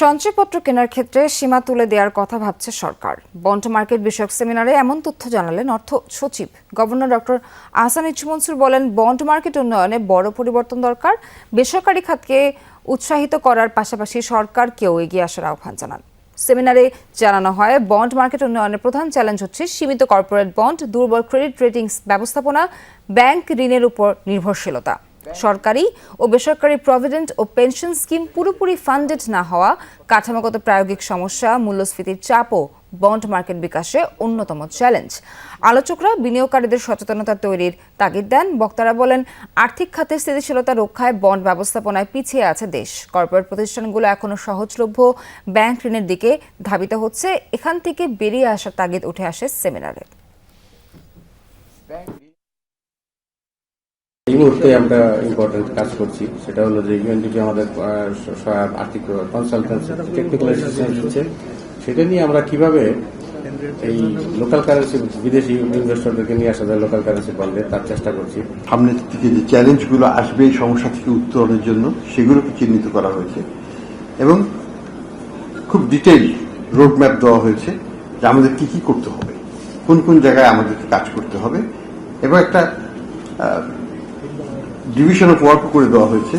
সঞ্চয়পত্র কেনার ক্ষেত্রে সীমা তুলে দেওয়ার কথা ভাবছে সরকার। বন্ড মার্কেট বিষয়ক সেমিনারে এমন তথ্য জানালেন অর্থ সচিব। Governor doctor Ahsan H Mansur বলেন, বন্ড মার্কেট উন্নয়নে বড় পরিবর্তন দরকার। বেসরকারি খাতকে উৎসাহিত করার পাশাপাশি সরকারকেও এগিয়ে আসার আহ্বান জানান। সেমিনারে জানানো হয়, বন্ড মার্কেট উন্নয়নের প্রধান চ্যালেঞ্জ হচ্ছে সীমিত কর্পোরেট বন্ড, দুর্বল ক্রেডিট রেটিংস ব্যবস্থাপনা, ব্যাংক ঋণের উপর নির্ভরশীলতা। সরকারি ও বেসরকারি প্রভিডেন্ট ও পেনশন স্কিম পুরোপুরি ফান্ডেড না হওয়া, কাঠামোগত প্রায়োগিক সমস্যা, মূল্যস্ফীতির চাপও বন্ড মার্কেট বিকাশে অন্যতম চ্যালেঞ্জ। আলোচকরা বিনিয়োগকারীদের সচেতনতা তৈরির তাগিদ দেন। বক্তারা বলেন, আর্থিক খাতে স্থিতিশীলতা রক্ষায় বন্ড ব্যবস্থাপনায় পিছিয়ে আছে দেশ। কর্পোরেট প্রতিষ্ঠানগুলো এখনও সহজলভ্য। ব্যাংক ঋণের দিকে ধাবিত হচ্ছে। এখান থেকে বেরিয়ে আসার তাগিদ উঠে আসে সেমিনারে এই মুহূর্তে আমরা ইম্পর্টেন্ট কাজ করছি। সেটা হলো যে ইউএনডিপি আমাদের আর্থিক কনসালটেন্সি টেকনিক্যাল অ্যাসিস্ট্যান্স দিচ্ছে সেটা নিয়ে আমরা কীভাবে এই লোকাল কারেন্সি বিদেশি ইনভেস্টরদেরকে নিয়ে আসা যায় লোকাল কারেন্সি বন্ধে তার চেষ্টা করছি। সামনের দিকে যে চ্যালেঞ্জগুলো আসবে, এই সমস্যা থেকে উত্তরণের জন্য, সেগুলোকে চিহ্নিত করা হয়েছে। এবং খুব ডিটেইল রোডম্যাপ দেওয়া হয়েছে যে আমাদের কি কি করতে হবে, কোন কোন জায়গায় আমাদেরকে কাজ করতে হবে। এবং একটা ডিভিশন অফ ওয়ার্ক করে দেওয়া হয়েছে।